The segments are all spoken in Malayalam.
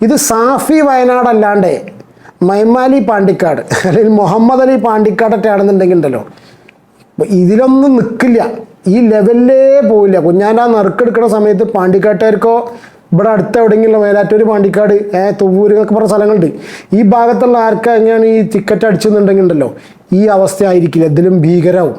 ഇത് സാഫി വയനാട് അല്ലാണ്ട് മൈമാലി പാണ്ടിക്കാട് അല്ലെങ്കിൽ മുഹമ്മദ് അലി പാണ്ടിക്കാടൊക്കെ ആണെന്നുണ്ടെങ്കിൽ ഉണ്ടല്ലോ ഇതിലൊന്നും നിൽക്കില്ല ഈ ലെവലിലേ പോവില്ല. കുഞ്ഞാന്റെ ആ നറുക്കെടുക്കുന്ന സമയത്ത് പാണ്ടിക്കാട്ടുകാർക്കോ ഇവിടെ അടുത്ത എവിടെയെങ്കിലും മേലാറ്റൂർ പാണ്ടിക്കാട് ഏ തുവ്വൂര് എന്നൊക്കെ പറഞ്ഞ സ്ഥലങ്ങളുണ്ട്. ഈ ഭാഗത്തുള്ള ആർക്കാ ഈ ടിക്കറ്റ് അടിച്ചെന്നുണ്ടെങ്കിൽ ഉണ്ടല്ലോ ഈ അവസ്ഥ ആയിരിക്കില്ല ഇതിലും ഭീകരവും.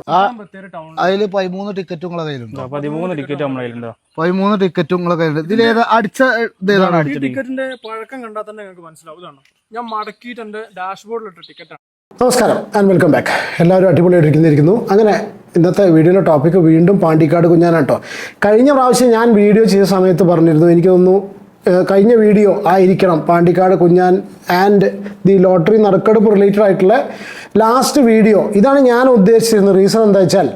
അതിൽ പതിമൂന്ന് ടിക്കറ്റും നിങ്ങളെ കയ്യിലുണ്ടോ? പതിമൂന്ന് ടിക്കറ്റ് നമ്മുടെ കയ്യിലുണ്ടോ? പതിമൂന്ന് ടിക്കറ്റും നിങ്ങളെ കയ്യിലുണ്ട്. ഇതിൽ അടിച്ച ഇതേതാണ് ടിക്കറ്റിന്റെ പഴക്കം കണ്ടാൽ തന്നെ നിങ്ങൾക്ക് മനസ്സിലാവും. ഞാൻ മടക്കിയിട്ട് എന്റെ ടിക്കറ്റ് ടിക്കറ്റാണ് നമസ്കാരം ആൻഡ് വെൽക്കം ബാക്ക് എല്ലാവരും അടിപൊളിയായിട്ടിരിക്കുന്നിരിക്കുന്നു. അങ്ങനെ ഇന്നത്തെ വീഡിയോയിലെ ടോപ്പിക്ക് വീണ്ടും പാണ്ടിക്കാട് കുഞ്ഞാനാട്ടോ. കഴിഞ്ഞ പ്രാവശ്യം ഞാൻ വീഡിയോ ചെയ്ത സമയത്ത് പറഞ്ഞിരുന്നു. എനിക്ക് തോന്നുന്നു കഴിഞ്ഞ വീഡിയോ ആയിരിക്കണം Pandikkad Kunjan and the lottery നറുക്കെടുപ്പ് റിലേറ്റഡ് ആയിട്ടുള്ള ലാസ്റ്റ് വീഡിയോ. ഇതാണ് ഞാൻ ഉദ്ദേശിച്ചിരുന്നത്. റീസൺ എന്താ വെച്ചാൽ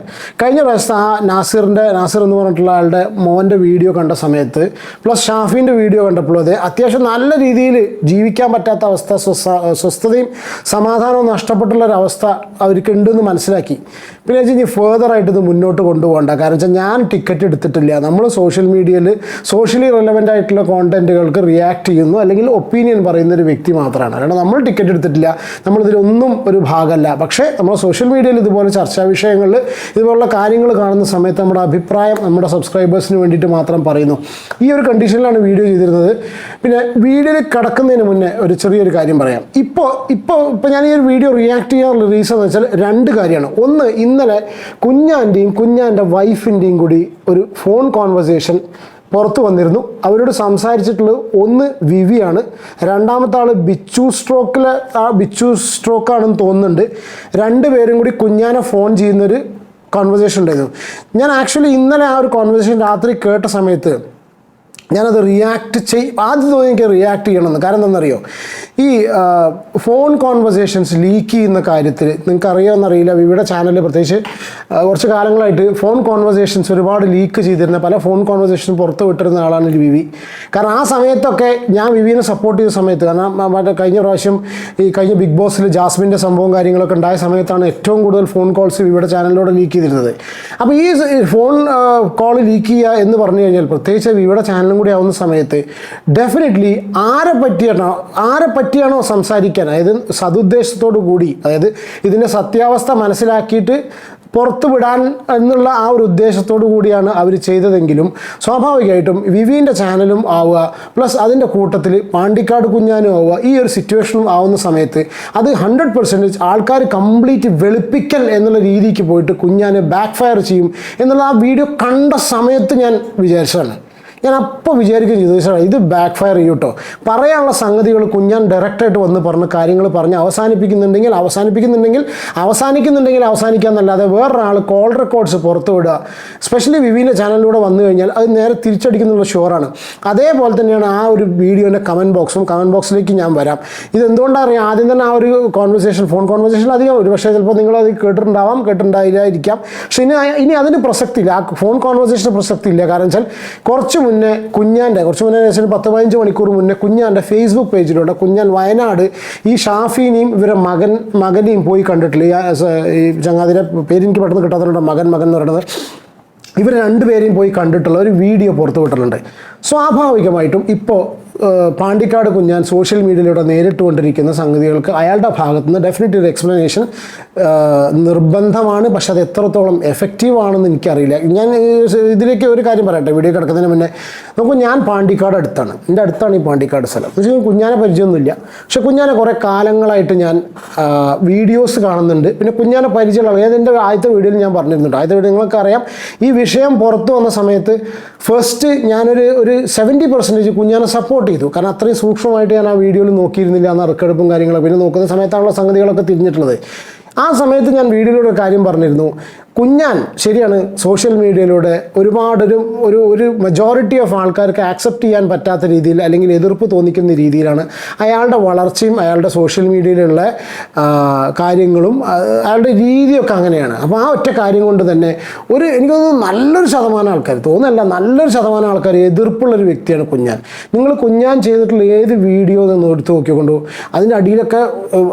കഴിഞ്ഞ പ്രാവശ്യത്തെ ആ നാസിറിന്റെ നാസിർ എന്ന് പറഞ്ഞിട്ടുള്ള ആളുടെ മോന്റെ വീഡിയോ കണ്ട സമയത്ത് പ്ലസ് ഷാഫിന്റെ വീഡിയോ കണ്ടപ്പോൾ അതെ അത്യാവശ്യം നല്ല രീതിയിൽ ജീവിക്കാൻ പറ്റാത്ത അവസ്ഥ സ്വസ്ഥ സ്വസ്ഥതയും സമാധാനവും നഷ്ടപ്പെട്ടുള്ള ഒരു അവസ്ഥ അവർക്ക് ഉണ്ടെന്ന് മനസ്സിലാക്കി. പിന്നെ വെച്ചാൽ ഇനി ഫേർദർ ആയിട്ട് ഇത് മുന്നോട്ട് കൊണ്ടുപോകണ്ട. കാരണം വെച്ചാൽ ഞാൻ ടിക്കറ്റ് എടുത്തിട്ടില്ല. നമ്മൾ സോഷ്യൽ മീഡിയയിൽ സോഷ്യലി റെലവന്റ് ആയിട്ടുള്ള കോണ്ടന്റുകൾക്ക് റിയാക്ട് ചെയ്യുന്നു. അല്ലെങ്കിൽ ഒപ്പീനിയൻ പറയുന്ന ഒരു വ്യക്തി മാത്രമാണ്. കാരണം നമ്മൾ ടിക്കറ്റ് എടുത്തിട്ടില്ല. നമ്മളിതിലൊന്നും ഒരു ഭാഗമല്ല പക്ഷേ നമ്മൾ സോഷ്യൽ മീഡിയയിൽ ഇതുപോലെ ചർച്ചാ വിഷയങ്ങളിൽ ഇതുപോലുള്ള കാര്യങ്ങൾ കാണുന്ന സമയത്ത് നമ്മുടെ അഭിപ്രായം നമ്മുടെ സബ്സ്ക്രൈബേഴ്സിന് വേണ്ടിയിട്ട് മാത്രം പറയുന്നു. ഈ ഒരു കണ്ടീഷനിലാണ് വീഡിയോ ചെയ്തിരുന്നത്. പിന്നെ വീഡിയോയിൽ കിടക്കുന്നതിന് മുന്നേ ഒരു ചെറിയൊരു കാര്യം പറയാം. ഇപ്പോൾ ഇപ്പോൾ ഇപ്പോൾ ഞാൻ ഈ ഒരു വീഡിയോ റിയാക്ട് ചെയ്യാനുള്ള റീസൺ എന്ന് വെച്ചാൽ രണ്ട് കാര്യമാണ്. ഒന്ന് ഇന്നലെ കുഞ്ഞാന്റെയും കുഞ്ഞാന്റെ വൈഫിന്റെയും കൂടി ഒരു ഫോൺ കോൺവെർസേഷൻ പുറത്തു വന്നിരുന്നു. അവരോട് സംസാരിച്ചിട്ടുള്ളത് ഒന്ന് വിവിയാണ് രണ്ടാമത്തെ ആൾ ബിച്ചു സ്ട്രോക്കിലെ ആ ബിച്ചു സ്ട്രോക്കാണെന്ന് തോന്നുന്നുണ്ട്. രണ്ട് പേരും കൂടി കുഞ്ഞാനെ ഫോൺ ചെയ്യുന്നൊരു കോൺവെർസേഷൻ ഉണ്ടായിരുന്നു. ഞാൻ ആക്ച്വലി ഇന്നലെ ആ ഒരു കോൺവെർസേഷൻ രാത്രി കേട്ട സമയത്ത് ഞാനത് റിയാക്ട് ചെയ് ആദ്യം തോന്നി എനിക്ക് റിയാക്ട് ചെയ്യണമെന്ന്. കാരണം എന്താണെന്നറിയോ? ഈ ഫോൺ കോൺവെർസേഷൻസ് ലീക്ക് ചെയ്യുന്ന കാര്യത്തിൽ നിങ്ങൾക്ക് അറിയാമെന്നറിയില്ല ഇവിടെ ചാനലിൽ പ്രത്യേകിച്ച് കുറച്ച് കാലങ്ങളായിട്ട് ഫോൺ കോൺവെർസേഷൻസ് ഒരുപാട് ലീക്ക് ചെയ്തിരുന്ന പല ഫോൺ കോൺവെർസേഷൻ പുറത്ത് വിട്ടിരുന്ന ആളാണ് ഒരു വിവി. കാരണം ആ സമയത്തൊക്കെ ഞാൻ വിവിനെ സപ്പോർട്ട് ചെയ്ത സമയത്ത് കാരണം മറ്റേ കഴിഞ്ഞ പ്രാവശ്യം ഈ കഴിഞ്ഞ ബിഗ് ബോസിൽ ജാസ്മിന്റെ സംഭവം കാര്യങ്ങളൊക്കെ ഉണ്ടായ സമയത്താണ് ഏറ്റവും കൂടുതൽ ഫോൺ കോൾസ് വിവിയുടെ ചാനലിലൂടെ ലീക്ക് ചെയ്തിരുന്നത്. അപ്പോൾ ഈ ഫോൺ കോൾ ലീക്ക് ചെയ്യുക എന്ന് പറഞ്ഞു കഴിഞ്ഞാൽ പ്രത്യേകിച്ച് വിവിയുടെ ചാനലും കൂടി ആവുന്ന സമയത്ത് ഡെഫിനറ്റ്ലി ആരെ പറ്റിയാണോ ആരെ പറ്റിയാണോ സംസാരിക്കാൻ? അതായത് സതുദ്ദേശത്തോടു കൂടി അതായത് ഇതിന്റെ സത്യാവസ്ഥ മനസ്സിലാക്കിയിട്ട് പുറത്തു വിടാൻ എന്നുള്ള ആ ഒരു ഉദ്ദേശത്തോടു കൂടിയാണ് അവർ ചെയ്തതെങ്കിലും സ്വാഭാവികമായിട്ടും വിവീന്റെ ചാനലും ആവുക പ്ലസ് അതിന്റെ കൂട്ടത്തിൽ പാണ്ടിക്കാട് കുഞ്ഞാനും ആവുക ഈ ഒരു സിറ്റുവേഷനും ആവുന്ന സമയത്ത് അത് ഹൺഡ്രഡ് പെർസെന്റേജ് ആൾക്കാർ കംപ്ലീറ്റ് വെളുപ്പിക്കൽ എന്നുള്ള രീതിക്ക് പോയിട്ട് കുഞ്ഞാനെ ബാക്ക് ഫയർ ചെയ്യും എന്നുള്ള ആ വീഡിയോ കണ്ട സമയത്ത് ഞാൻ വിചാരിച്ചതാണ്. ഞാൻ അപ്പോൾ വിചാരിക്കുകയും ചെയ്തു സാർ ഇത് ബാക്ക് ഫയർ ചെയ്യും കേട്ടോ പറയാനുള്ള സംഗതികൾ കുഞ്ഞാൻ ഡയറക്റ്റായിട്ട് വന്ന് പറഞ്ഞ് കാര്യങ്ങൾ പറഞ്ഞ് അവസാനിപ്പിക്കുന്നുണ്ടെങ്കിൽ അവസാനിപ്പിക്കുന്നുണ്ടെങ്കിൽ അവസാനിക്കുന്നുണ്ടെങ്കിൽ അവസാനിക്കാന്നല്ലാതെ വേറൊരാൾ കോൾ റെക്കോർഡ്സ് പുറത്തു വിടുക. സ്പെഷ്യലി വിവിന്റെ ചാനലിലൂടെ വന്നു കഴിഞ്ഞാൽ അത് നേരെ തിരിച്ചടിക്കുന്നുള്ള ഷുവറാണ് അതേപോലെ തന്നെയാണ് ആ ഒരു വീഡിയോന്റെ കമന്റ് ബോക്സും കമന്റ് ബോക്സിലേക്ക് ഞാൻ വരാം. ഇത് എന്തുകൊണ്ടാണ് അറിയാം? ആദ്യം തന്നെ ആ ഒരു കോൺവെർസേഷൻ ഫോൺ കോൺവെർസേഷൻ അധികം ഒരു പക്ഷേ ചിലപ്പോൾ നിങ്ങളത് കേട്ടിട്ടുണ്ടാവാം കേട്ടിട്ടുണ്ടായിരിക്കാം. പക്ഷെ ഇനി ഇനി അതിന് പ്രസക്തി ഇല്ല ആ ഫോൺ കോൺവെർസേഷന് പ്രസക്തി ഇല്ല കാരണം വെച്ചാൽ കുറച്ച് മുന്നേ കുഞ്ഞാന്റെ കുറച്ച് മുന്നേ ഏകദേശം പത്ത് പതിനഞ്ച് മണിക്കൂർ മുന്നേ കുഞ്ഞാന്റെ ഫേസ്ബുക്ക് പേജിലൂടെ കുഞ്ഞാൻ വയനാട് ഈ ഷാഫിനെയും ഇവരെ മകൻ മകനെയും പോയി കണ്ടിട്ടില്ല. ഈ ചങ്ങാതിരെ പേര് എനിക്ക് പെട്ടെന്ന് കിട്ടാത്തതുകൊണ്ട് മകൻ മകൻ എന്ന് പറയുന്നത്. ഇവർ രണ്ടുപേരെയും പോയി കണ്ടിട്ടുള്ള ഒരു വീഡിയോ പുറത്തു വിട്ടിട്ടുണ്ട്. സ്വാഭാവികമായിട്ടും ഇപ്പോൾ പാണ്ടിക്കാട് കുഞ്ഞാൻ സോഷ്യൽ മീഡിയയിലൂടെ നേരിട്ടുകൊണ്ടിരിക്കുന്ന സംഗതികൾക്ക് അയാളുടെ ഭാഗത്തു നിന്ന് ഡെഫിനറ്റ് ഒരു എക്സ്പ്ലനേഷൻ നിർബന്ധമാണ്. പക്ഷെ അത് എത്രത്തോളം എഫക്റ്റീവ് ആണെന്ന് എനിക്കറിയില്ല. ഞാൻ ഇതിലേക്ക് ഒരു കാര്യം പറയട്ടെ വീഡിയോ കിടക്കുന്നതിന് മുന്നേ. നമുക്ക് ഞാൻ പാണ്ടിക്കാട് അടുത്താണ്. എന്റെ അടുത്താണ് ഈ പാണ്ടിക്കാട് സ്ഥലം. എന്ന് വെച്ചാൽ കുഞ്ഞാനെ പരിചയമൊന്നുമില്ല. പക്ഷെ കുഞ്ഞാനെ കുറേ കാലങ്ങളായിട്ട് ഞാൻ വീഡിയോസ് കാണുന്നുണ്ട്. പിന്നെ കുഞ്ഞാനെ പരിചയമുള്ള എന്റെ ആദ്യത്തെ വീഡിയോയിൽ ഞാൻ പറഞ്ഞിരുന്നുണ്ട് ആദ്യത്തെ വീഡിയോ നിങ്ങൾക്കറിയാം ഈ വിഷയം പുറത്തു വന്ന സമയത്ത് ഫസ്റ്റ് ഞാനൊരു ഒരു സെവന്റി പെർസെന്റേജ് കുഞ്ഞാനെ സപ്പോർട്ട് ചെയ്തു. കാരണം അത്രയും സൂക്ഷ്മമായിട്ട് ഞാൻ ആ വീഡിയോയിൽ നോക്കിയിരുന്നില്ല ആ നറുക്കെടുപ്പും കാര്യങ്ങളൊക്കെ. പിന്നെ നോക്കുന്ന സമയത്താണുള്ള സംഗതികളൊക്കെ തിരിഞ്ഞിട്ടുള്ളത്. ആ സമയത്ത് ഞാൻ വീഡിയോയിലൂടെ കാര്യം പറഞ്ഞിരുന്നു. കുഞ്ഞാൻ ശരിയാണ് സോഷ്യൽ മീഡിയയിലൂടെ ഒരുപാടൊരു ഒരു ഒരു മെജോറിറ്റി ഓഫ് ആൾക്കാർക്ക് ആക്സെപ്റ്റ് ചെയ്യാൻ പറ്റാത്ത രീതിയിൽ അല്ലെങ്കിൽ എതിർപ്പ് തോന്നിക്കുന്ന രീതിയിലാണ് അയാളുടെ വളർച്ചയും അയാളുടെ സോഷ്യൽ മീഡിയയിലുള്ള കാര്യങ്ങളും അയാളുടെ രീതിയൊക്കെ അങ്ങനെയാണ്. അപ്പോൾ ആ ഒറ്റ കാര്യം കൊണ്ട് തന്നെ ഒരു എനിക്ക് തോന്നുന്നു നല്ലൊരു ശതമാനം ആൾക്കാർ തോന്നുന്നല്ല നല്ലൊരു ശതമാനം ആൾക്കാർ എതിർപ്പുള്ളൊരു വ്യക്തിയാണ് കുഞ്ഞാൻ. നിങ്ങൾ കുഞ്ഞാൻ ചെയ്തിട്ടുള്ള ഏത് വീഡിയോ എന്ന് എടുത്ത് നോക്കിക്കൊണ്ടു അതിന്റെ അടിയിലൊക്കെ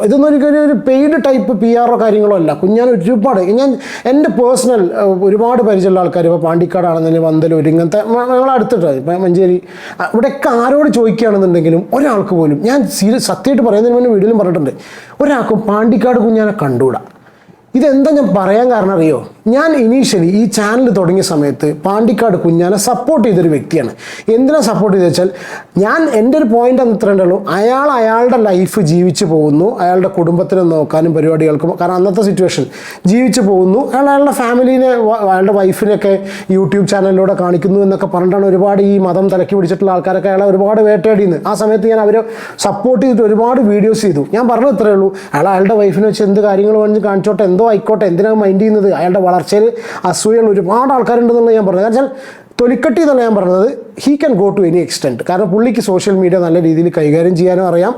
ഇതൊന്നും ഒരു പെയ്ഡ് ടൈപ്പ് പി ആർ കളറോ കാര്യങ്ങളോ അല്ല കുഞ്ഞാൻ ഒരുപാട്. ഞാൻ എന്റെ പേഴ്സണൽ ഒരുപാട് പരിചയമുള്ള ആൾക്കാർ ഇപ്പോൾ പാണ്ടിക്കാടാണെന്നുണ്ടെങ്കിൽ വന്തലൂർ ഇങ്ങനത്തെ ഞങ്ങളെ അടുത്തിട്ട്. ഇപ്പം മഞ്ചേരി. ഇവിടെയൊക്കെ ആരോട് ചോദിക്കുകയാണെന്നുണ്ടെങ്കിലും ഒരാൾക്ക് പോലും ഞാൻ സീരിയസ് സത്യമായിട്ട് പറയുന്നതിന് മുന്നേ വീടിലും പറഞ്ഞിട്ടുണ്ട്. ഒരാൾക്കും പാണ്ടിക്കാട് കുഞ്ഞാനെ കണ്ടുകൂടാ. ഇതെന്താ ഞാൻ പറയാൻ കാരണം അറിയോ? ഞാൻ ഇനീഷ്യലി ഈ ചാനൽ തുടങ്ങിയ സമയത്ത് പാണ്ടിക്കാട് കുഞ്ഞാനെ സപ്പോർട്ട് ചെയ്തൊരു വ്യക്തിയാണ്. എന്തിനാ സപ്പോർട്ട് ചെയ്തെന്ന് വെച്ചാൽ ഞാൻ എന്റെ ഒരു പോയിന്റ് അന്ന് ഇത്രേ ഉള്ളൂ. അയാൾ അയാളുടെ ലൈഫ് ജീവിച്ചു പോകുന്നു. അയാളുടെ കുടുംബത്തിനെ നോക്കാനും പരിപാടികൾക്കും കാരണം അന്നത്തെ സിറ്റുവേഷൻ ജീവിച്ചു പോകുന്നു. അയാൾ അയാളുടെ ഫാമിലീനെ അയാളുടെ വൈഫിനെയൊക്കെ യൂട്യൂബ് ചാനലിലൂടെ കാണിക്കുന്നു എന്നൊക്കെ പറഞ്ഞിട്ടാണ് ഒരുപാട് ഈ മതം തലക്കി പിടിച്ചിട്ടുള്ള ആൾക്കാരൊക്കെ അയാളെ ഒരുപാട് വേട്ടയാടിയെന്ന് ആ സമയത്ത് ഞാൻ അവരെ സപ്പോർട്ട് ചെയ്തിട്ട് ഒരുപാട് വീഡിയോസ് ചെയ്തു. ഞാൻ പറഞ്ഞത് ഇത്രയേ ഉള്ളൂ. അയാൾ അയാളുടെ വൈഫിനെ വെച്ച് എന്ത് കാര്യങ്ങൾ വേണമെങ്കിൽ കാണിച്ചോട്ടെ എന്തോ ആയിക്കോട്ടെ എന്തിനാണ് മൈൻഡ് ചെയ്യുന്നത്? അയാളുടെ വളർച്ചയിൽ അസൂയകൾ ഒരുപാട് ആൾക്കാരുണ്ടെന്നുള്ള ഞാൻ പറഞ്ഞത്. കാരണം തൊലിക്കട്ടി എന്നല്ല ഞാൻ പറഞ്ഞത്. He can go to any extent കാരണം പുള്ളിക്ക് സോഷ്യൽ മീഡിയ നല്ല രീതിയിൽ കൈകാര്യം ചെയ്യാനും അറിയാം.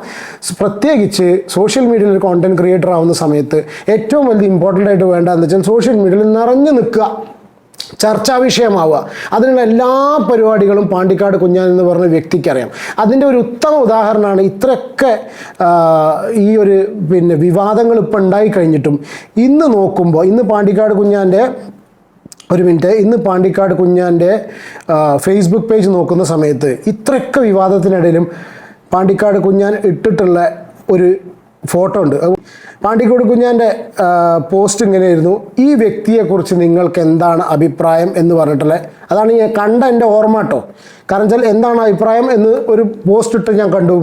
പ്രത്യേകിച്ച് സോഷ്യൽ മീഡിയയിൽ ഒരു കോണ്ടന്റ് ക്രിയേറ്റർ ആവുന്ന സമയത്ത് ഏറ്റവും വലിയ ഇമ്പോർട്ടന്റ് ആയിട്ട് വേണ്ടതെന്ന് വെച്ചാൽ സോഷ്യൽ മീഡിയയിൽ നിറഞ്ഞു നിൽക്കുക. ചർച്ചാ വിഷയമാവുക. അതിനുള്ള എല്ലാ പരിപാടികളും പാണ്ടിക്കാട് കുഞ്ഞാൻ എന്ന് പറഞ്ഞ വ്യക്തിക്ക് അറിയാം അതിന്റെ ഒരു ഉത്തമ ഉദാഹരണമാണ് ഇത്രയൊക്കെ ഈ ഒരു പിന്നെ വിവാദങ്ങൾ ഇപ്പം ഉണ്ടായി കഴിഞ്ഞിട്ടും ഇന്ന് നോക്കുമ്പോൾ ഇന്ന് പാണ്ടിക്കാട് കുഞ്ഞാന്റെ ഒരു മിനിറ്റ് ഇന്ന് പാണ്ടിക്കാട് കുഞ്ഞാന്റെ ഫേസ്ബുക്ക് പേജ് നോക്കുന്ന സമയത്ത് ഇത്രയൊക്കെ വിവാദത്തിനിടയിലും പാണ്ടിക്കാട് കുഞ്ഞാൻ ഇട്ടിട്ടുള്ള ഒരു ഫോട്ടോ ഉണ്ട്. പാണ്ടിക്കോട് കുഞ്ഞാന്റെ പോസ്റ്റ് ഇങ്ങനെയായിരുന്നു. ഈ വ്യക്തിയെക്കുറിച്ച് നിങ്ങൾക്ക് എന്താണ് അഭിപ്രായം എന്ന് പറഞ്ഞിട്ടുള്ളത്? അതാണ് ഞാൻ കണ്ട എന്റെ ഓർമ്മ കേട്ടോ. കാരണം വെച്ചാൽ എന്താണ് അഭിപ്രായം എന്ന് ഒരു പോസ്റ്റ് ഇട്ട് ഞാൻ കണ്ടു.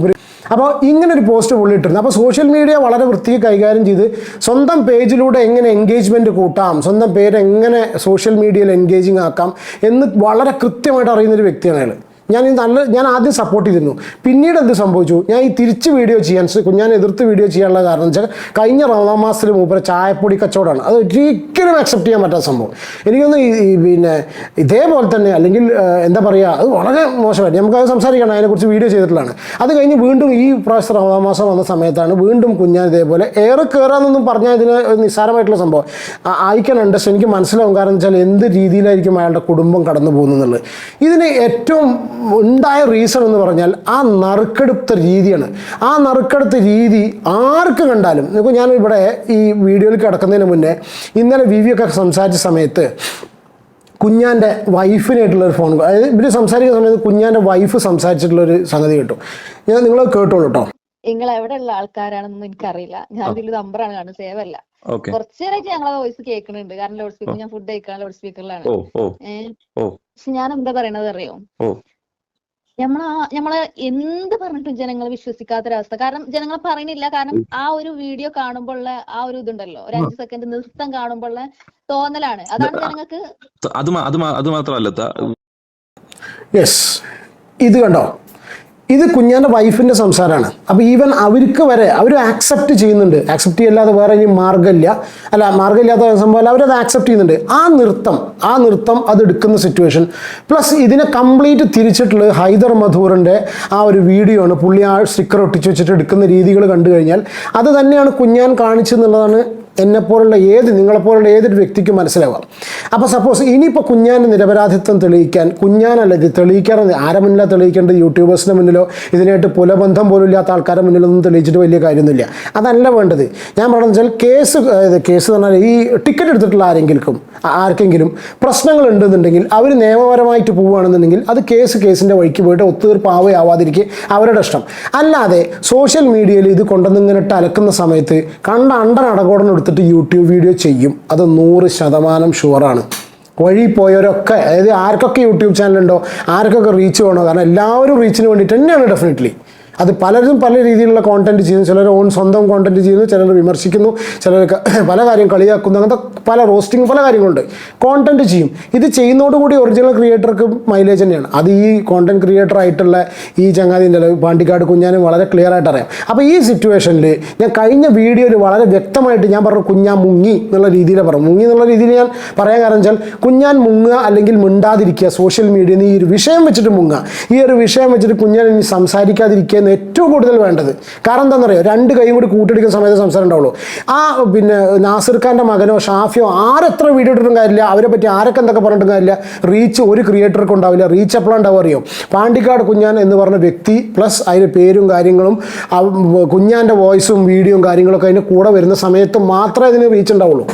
അപ്പോൾ ഇങ്ങനെ ഒരു പോസ്റ്റ് പുള്ളി ഇട്ടിരുന്നു. അപ്പോൾ സോഷ്യൽ മീഡിയ വളരെ വൃത്തിക്ക് കൈകാര്യം ചെയ്ത് സ്വന്തം പേജിലൂടെ എങ്ങനെ എൻഗേജ്മെന്റ് കൂട്ടാം സ്വന്തം പേര് എങ്ങനെ സോഷ്യൽ മീഡിയയിൽ എൻഗേജിങ് ആക്കാം എന്ന് വളരെ കൃത്യമായിട്ട് അറിയുന്നൊരു വ്യക്തിയാണ് അയാൾ. ഞാൻ നല്ല ഞാൻ ആദ്യം സപ്പോർട്ട് ചെയ്തിരുന്നു. പിന്നീട് എന്ത് സംഭവിച്ചു? ഞാൻ ഈ തിരിച്ച് വീഡിയോ ചെയ്യാൻ ഞാൻ എതിർത്ത് വീഡിയോ ചെയ്യാനുള്ള കാരണം വെച്ചാൽ കഴിഞ്ഞ റമദാൻ മാസത്തിൽ ചായപ്പൊടി കച്ചവടമാണ്. അത് ഒരിക്കലും അക്സെപ്റ്റ് ചെയ്യാൻ പറ്റാത്ത സംഭവം. എനിക്കൊന്ന് പിന്നെ ഇതേപോലെ തന്നെ അല്ലെങ്കിൽ എന്താ പറയുക അത് വളരെ മോശമായിട്ട് നമുക്കത് സംസാരിക്കണം. അതിനെക്കുറിച്ച് വീഡിയോ ചെയ്തിട്ടുള്ളതാണ്. അത് കഴിഞ്ഞ് വീണ്ടും ഈ പ്രാവശ്യം റമദാൻ മാസം വന്ന സമയത്താണ് വീണ്ടും കുഞ്ഞാൻ ഇതേപോലെ ഏറെ കയറാന്നൊന്നും പറഞ്ഞാൽ ഇതിന് നിസ്സാരമായിട്ടുള്ള സംഭവം. ഐ ക്യാൻ എനിക്ക് മനസ്സിലാവും. കാരണം വെച്ചാൽ എന്ത് രീതിയിലായിരിക്കും അയാളുടെ കുടുംബം കടന്നു പോകുന്നുള്ളത് ഇതിന് ഏറ്റവും ഉണ്ടായ റീസൺ എന്ന് പറഞ്ഞാൽ ആ നറുക്കെടുത്ത രീതിയാണ്. ആ നറുക്കെടുത്ത രീതി ആർക്ക് കണ്ടാലും ഇപ്പോൾ ഞാൻ ഇവിടെ ഈ വീഡിയോയിൽ കിടക്കുന്നതിന് മുന്നേ ഇന്നലെ വിവി ഒക്കെ സംസാരിച്ച സമയത്ത് കുഞ്ഞാന്റെ വൈഫിനായിട്ടുള്ള ഒരു ഫോൺ അതായത് ഇവർ സംസാരിക്കുന്ന സമയത്ത് കുഞ്ഞാന്റെ വൈഫ് സംസാരിച്ചിട്ടുള്ള ഒരു സംഗതി കേട്ടു. ഞാൻ നിങ്ങൾ കേട്ടോളൂ കേട്ടോ നിങ്ങൾ എവിടെയുള്ള ആൾക്കാരാണെന്നൊന്നും എനിക്കറിയില്ല. ഞാൻ ഇതിൽ നമ്പറാണ് കാണുന്നത്. സേവ് അല്ല. കുറച്ചു നേരമായിട്ട് ഞങ്ങളെ വോയിസ് കേൾക്കുന്നുണ്ട്. കാരണം ലൗഡ് സ്പീക്കർ ഞാൻ ഫുഡ് കഴിക്കാൻ ലൗഡ് സ്പീക്കറിലാണ് പക്ഷെ ഞാൻ എന്താ പറയണത് അറിയോ? ഓ നമ്മളെ നമ്മളെ എന്ത് പറഞ്ഞിട്ടും ജനങ്ങൾ വിശ്വസിക്കാത്തൊരവസ്ഥ. കാരണം ജനങ്ങൾ പറയണില്ല കാരണം ആ ഒരു വീഡിയോ കാണുമ്പോഴുള്ള ആ ഒരു ഇതുണ്ടല്ലോ. ഒരു അഞ്ച് സെക്കൻഡ് നൃത്തം കാണുമ്പോഴുള്ള തോന്നലാണ്. അതാണ് ജനങ്ങൾക്ക് അത് മാത്രമല്ല യെസ് ഇത് കണ്ടോ? ഇത് കുഞ്ഞാന്റെ വൈഫിന്റെ സംസാരമാണ്. അപ്പോൾ ഈവൻ അവർക്ക് വരെ അവർ ആക്സെപ്റ്റ് ചെയ്യുന്നുണ്ട്. ആക്സെപ്റ്റ് ചെയ്യല്ലാതെ വേറെ ഇനി മാർഗമില്ല. അല്ല മാർഗമില്ലാത്ത സംഭവം അവരത് ആക്സെപ്റ്റ് ചെയ്യുന്നുണ്ട്. ആ നൃത്തം ആ നൃത്തം അത് എടുക്കുന്ന സിറ്റുവേഷൻ പ്ലസ് ഇതിനെ കംപ്ലീറ്റ് തിരിച്ചിട്ടുള്ളത് ഹൈദർ മധൂറിന്റെ ആ ഒരു വീഡിയോ ആണ് പുള്ളി ആ സ്റ്റിക്കർ ഒട്ടിച്ച് വെച്ചിട്ട് എടുക്കുന്ന രീതികൾ കണ്ടു കഴിഞ്ഞാൽ അത് തന്നെയാണ് കുഞ്ഞാൻ കാണിച്ചെന്നുള്ളതാണ് എന്നെപ്പോലുള്ള ഏത് നിങ്ങളെപ്പോലുള്ള ഏതൊരു വ്യക്തിക്കും മനസ്സിലാവാം. അപ്പോൾ സപ്പോസ് ഇനിയിപ്പോൾ കുഞ്ഞാന്റെ നിരപരാധിത്വം തെളിയിക്കാൻ കുഞ്ഞാനല്ല ഇത് തെളിയിക്കാറുണ്ട്. ആരെ മുന്നിലാണ് തെളിയിക്കേണ്ടത്? യൂട്യൂബേഴ്സിന്റെ മുന്നിലോ ഇതിനായിട്ട് പുലബന്ധം പോലും ഇല്ലാത്ത ആൾക്കാരുടെ മുന്നിലൊന്നും തെളിയിച്ചിട്ട് വലിയ കാര്യമൊന്നുമില്ല. അതല്ല വേണ്ടത്. ഞാൻ പറയുന്നത് വെച്ചാൽ കേസ് കേസ് എന്ന് പറഞ്ഞാൽ ഈ ടിക്കറ്റ് എടുത്തിട്ടുള്ള ആരെങ്കിലും ആർക്കെങ്കിലും പ്രശ്നങ്ങൾ ഉണ്ടെന്നുണ്ടെങ്കിൽ അവർ നിയമപരമായിട്ട് പോവുകയാണെന്നുണ്ടെങ്കിൽ അത് കേസ് കേസിന്റെ വഴിക്ക് പോയിട്ട് ഒത്തുതീർപ്പാവുകയാവാതിരിക്കുക അവരുടെ ഇഷ്ടം. അല്ലാതെ സോഷ്യൽ മീഡിയയിൽ ഇത് കൊണ്ടുവന്നിങ്ങനെ അലക്കുന്ന സമയത്ത് കണ്ട അണ്ടൻ അടകോടനം എടുത്തിട്ട് യൂട്യൂബ് വീഡിയോ ചെയ്യും. അത് നൂറ് ശതമാനം ഷുവറാണ് വഴി പോയവരൊക്കെ അതായത് ആർക്കൊക്കെ യൂട്യൂബ് ചാനലുണ്ടോ ആർക്കൊക്കെ റീച്ച് വേണോ കാരണം എല്ലാവരും റീച്ചിന് വേണ്ടിയിട്ട് തന്നെയാണ് ഡെഫിനറ്റ്ലി അത് പലരും പല രീതിയിലുള്ള കോണ്ടന്റ് ചെയ്യുന്നു. ചിലർ ഓൺ സ്വന്തം കോണ്ടന്റ് ചെയ്യുന്നു. ചിലർ വിമർശിക്കുന്നു. ചിലർ പല കാര്യം കളിയാക്കുന്നു. അങ്ങനത്തെ പല റോസ്റ്റിംഗ് പല കാര്യങ്ങളുണ്ട്. കോണ്ടന്റ് ചെയ്യും. ഇത് ചെയ്യുന്നതോടുകൂടി ഒറിജിനൽ ക്രിയേറ്റർക്ക് മൈലേജ് തന്നെയാണ്. അത് ഈ കോണ്ടന്റ് ക്രിയേറ്റർ ആയിട്ടുള്ള ഈ ചങ്ങാതിന്റെ പാണ്ടിക്കാട് കുഞ്ഞാനും വളരെ ക്ലിയർ ആയിട്ട് അറിയാം. അപ്പോൾ ഈ സിറ്റുവേഷനിൽ ഞാൻ കഴിഞ്ഞ വീഡിയോയിൽ വളരെ വ്യക്തമായിട്ട് ഞാൻ പറഞ്ഞു കുഞ്ഞാൻ മുങ്ങി എന്നുള്ള രീതിയിൽ പറഞ്ഞു. മുങ്ങി എന്നുള്ള രീതിയിൽ ഞാൻ പറയാൻ കാരണം വെച്ചാൽ കുഞ്ഞാൻ മുങ്ങുക അല്ലെങ്കിൽ മിണ്ടാതിരിക്കുക സോഷ്യൽ മീഡിയയിൽ നിന്ന് ഈ ഒരു വിഷയം വെച്ചിട്ട് മുങ്ങുക. ഈ ഒരു വിഷയം വെച്ചിട്ട് കുഞ്ഞാൻ ഇനി സംസാരിക്കാതിരിക്കുക ഏറ്റവും കൂടുതൽ വേണ്ടത്. കാരണം എന്താണെന്ന് അറിയോ രണ്ട് കൈയും കൂടി കൂട്ടിടിക്കുന്ന സമയത്ത് സംസാരം ഉണ്ടാവുള്ളൂ. ആ പിന്നെ നാസിർ ഖാന്റെ മകനോ ഷാഫിയോ ആരെത്ര വീഡിയോ ഇട്ടിട്ടും കാര്യമില്ല. അവരെ പറ്റി ആരൊക്കെ എന്തൊക്കെ പറഞ്ഞിട്ടും കാര്യമില്ല. റീച്ച് ഒരു ക്രിയേറ്റർക്കും ഉണ്ടാവില്ല. റീച്ച് എപ്പോഴും ഉണ്ടാവും അറിയോ? പാണ്ടിക്കാട് കുഞ്ഞാൻ എന്ന് പറഞ്ഞ വ്യക്തി പ്ലസ് അതിന്റെ പേരും കാര്യങ്ങളും കുഞ്ഞാന്റെ വോയിസും വീഡിയോയും കാര്യങ്ങളൊക്കെ അതിന് കൂടെ വരുന്ന സമയത്ത് മാത്രമേ അതിന് റീച്ച് ഉണ്ടാവുള്ളൂ.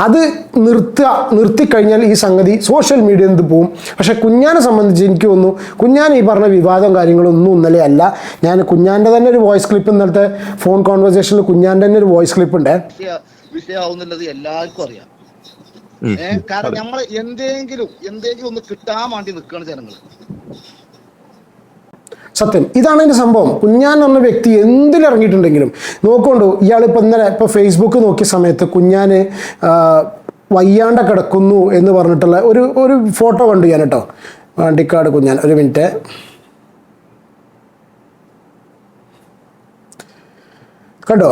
അത് നിർത്തുക നിർത്തിക്കഴിഞ്ഞാൽ ഈ സംഗതി സോഷ്യൽ മീഡിയയിൽ നിന്ന് പോവും? പക്ഷേ കുഞ്ഞാനെ സംബന്ധിച്ച് എനിക്ക് തോന്നുന്നു കുഞ്ഞാൻ ഈ പറഞ്ഞ വിവാദം കാര്യങ്ങളൊന്നും ഇന്നലെ അല്ല. ഞാൻ കുഞ്ഞാന്റെ തന്നെ ഒരു വോയിസ് ക്ലിപ്പ് ഇന്നലത്തെ ഫോൺ കോൺവെർസേഷനിൽ കുഞ്ഞാന്റെ തന്നെ ഒരു വോയിസ് ക്ലിപ്പ് ഉണ്ട്. വിഷയ എല്ലാവർക്കും അറിയാം. ഏഹ് കാരണം നമ്മൾ എന്തെങ്കിലും എന്തെങ്കിലും ഒന്ന് കിട്ടാൻ വേണ്ടി നിൽക്കുകയാണ് ജനങ്ങൾ സത്യം ഇതാണ് എന്റെ സംഭവം. കുഞ്ഞാൻ എന്ന വ്യക്തി എന്തിലിറങ്ങിയിട്ടുണ്ടെങ്കിലും. നോക്കൊണ്ടു ഇയാൾ ഇപ്പം ഇന്നലെ ഇപ്പോൾ ഫേസ്ബുക്ക് നോക്കിയ സമയത്ത് കുഞ്ഞാൻ വയ്യാണ്ട കിടക്കുന്നു എന്ന് പറഞ്ഞിട്ടുള്ള ഒരു ഒരു ഫോട്ടോ കണ്ടു ഞാൻ കേട്ടോ. വണ്ടിക്കാട് കുഞ്ഞാൻ ഒരു മിനിറ്റ്. കണ്ടോ?